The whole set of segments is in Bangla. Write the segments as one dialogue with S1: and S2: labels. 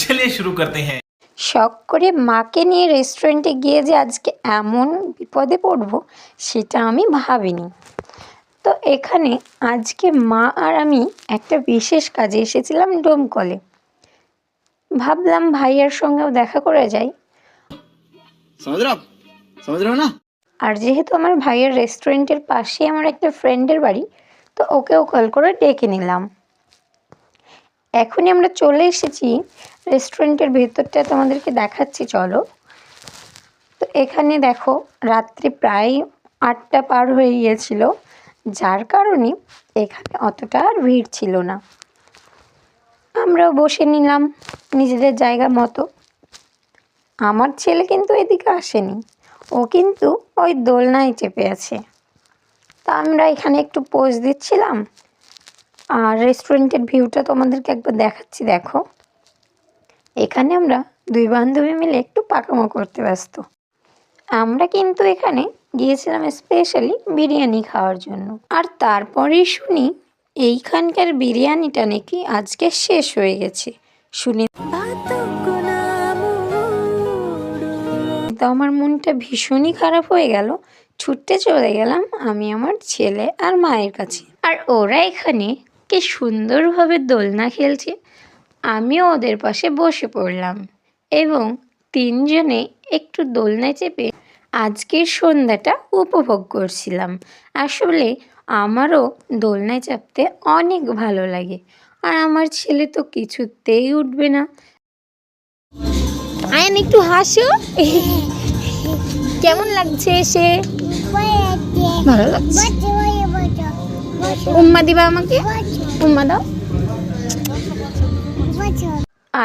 S1: চলে শুরু করতে হ্যাঁ
S2: শখ করে মাকে নিয়ে রেস্টুরেন্টে গিয়ে যে আজকে এমন বিপদে পড়ব সেটা আমি ভাবিনি। তো এখানে আজকে মা আর আমি একটা বিশেষ কাজে এসেছিলাম ডোমকলে ভাবলাম ভাইয়ার সঙ্গেও দেখা করে যাই।
S3: না?
S2: আর যেহেতু আমার ভাইয়ের রেস্টুরেন্টের পাশে আমার একটা ফ্রেন্ডের বাড়ি তো ওকেও কল করে ডেকে নিলাম। এখনই আমরা চলে এসেছি রেস্টুরেন্টের ভেতরটা তোমাদেরকে দেখাচ্ছি, চলো। তো এখানে দেখো, রাত্রি প্রায় আটটা পার হয়ে গিয়েছিল, যার কারণে এখানে অতটা আর ভিড় ছিল না। আমরাও বসে নিলাম নিজেদের জায়গা মতো। আমার ছেলে কিন্তু এদিকে আসেনি, ও কিন্তু ওই দোলনায় চেপে আছে। তা আমরা এখানে একটু পোজ দিচ্ছিলাম আর রেস্টুরেন্টের ভিউটা তোমাদেরকে একবার দেখাচ্ছি, দেখো। এখানে আমরা দুই বান্ধবী মিলে একটু পাকামো করতে ব্যস্ত। আমরা কিন্তু এখানে গিয়েছিলাম স্পেশালি বিরিয়ানি খাওয়ার জন্য। আর তারপরেই শুনি এইখানকার বিরিয়ানিটা নাকি আজকে শেষ হয়ে গেছে। শুনে তো আমার মনটা ভীষণই খারাপ হয়ে গেল। ছুটতে চলে গেলাম আমি আমার ছেলে আর মায়ের কাছে। আর ওরা এখানে কি সুন্দরভাবে দোলনা খেলছে। আমিও ওদের পাশে বসে পড়লাম এবং তিনজনে একটু দোলনায় চেপে আজকের সন্ধ্যাটা উপভোগ করছিলাম। আসলে আমারও দোলনায় চাপতে অনেক ভালো লাগে আর আমার ছেলে তো কিছুতেই উঠবে না।
S4: আয়ন একটু হাসো। কেমন লাগছে এসে? ভালো লাগছে। উম্মা দিবা আমাকে? উম্মা দাও।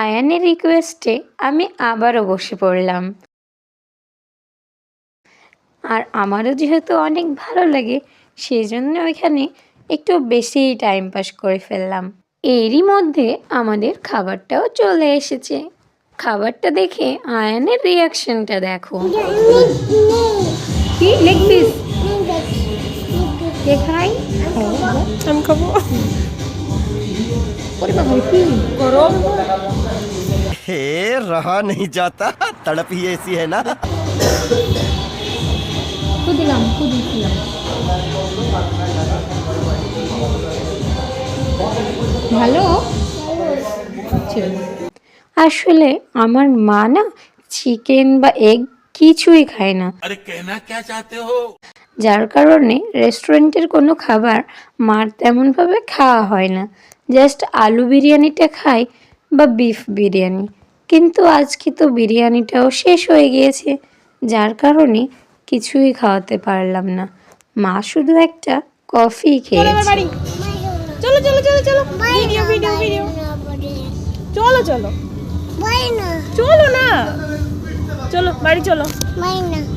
S2: আয়ানের রিকোয়েস্টে আমি আবারও বসে পড়লাম। আর আমারও যেহেতু অনেক ভালো লাগে সেই জন্য ওইখানে একটু বেশি টাইম পাস করে ফেললাম। এরই মধ্যে আমাদের খাবারটাও চলে এসেছে। খাবারটা দেখে আয়ানের রিয়াকশনটা দেখো।
S4: কি? লেগ পিস দেখাই আমি খাব। ওরে বাবা কি গরম
S5: हे रहा नहीं जाता तड़प ही ऐसी है ना
S4: কু দিলাম কু দিলাম ভালো
S2: আসলে আমার মা না চিকেন বা এগ কিছুই খায় না
S1: अरे कहना क्या चाहते हो
S2: যার কারণে রেস্টুরেন্টের কোনো খাবার মার তেমনভাবে খাওয়া হয় না। জাস্ট আলু বিরিয়ানিটা খাই বা বিফ বিরিয়ানি। কিন্তু আজকে তো বিরিয়ানিটাও শেষ হয়ে গিয়েছে যার কারণে কিছুই খাওয়াতে পারলাম না। মা শুধু একটা কফি খেয়েছে।
S4: বাড়ি। চলো চলো চলো চলো। Video video video. চলো চলো। চলো না। চলো বাড়ি চলো।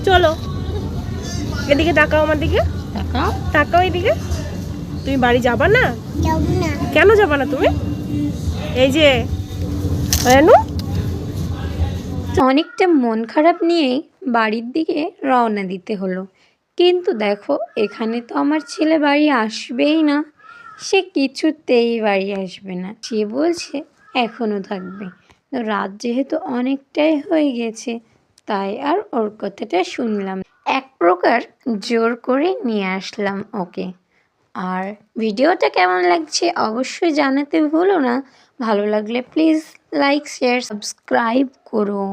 S4: চলো। এদিকে তাকাও আমার দিকে। তাকাও। এদিকে। তুমি বাড়ি যাবা না? কেন যাবা না তুমি? এই যে রেনু।
S2: অনেকটা মন খারাপ নিয়েই বাড়ির দিকে রওনা দিতে হলো। কিন্তু দেখো এখানে তো আমার ছেলে বাড়ি আসবেই না। সে কিছুতেই বাড়ি আসবে না। সে বলছে এখনও থাকবে। রাত যেহেতু অনেকটাই হয়ে গেছে তাই আর ওর কথাটা শুনলাম এক প্রকার জোর করে নিয়ে আসলাম ওকে। আর ভিডিওটা কেমন লাগছে অবশ্যই জানাতে ভুলো না। ভালো লাগলে প্লিজ লাইক শেয়ার সাবস্ক্রাইব করো।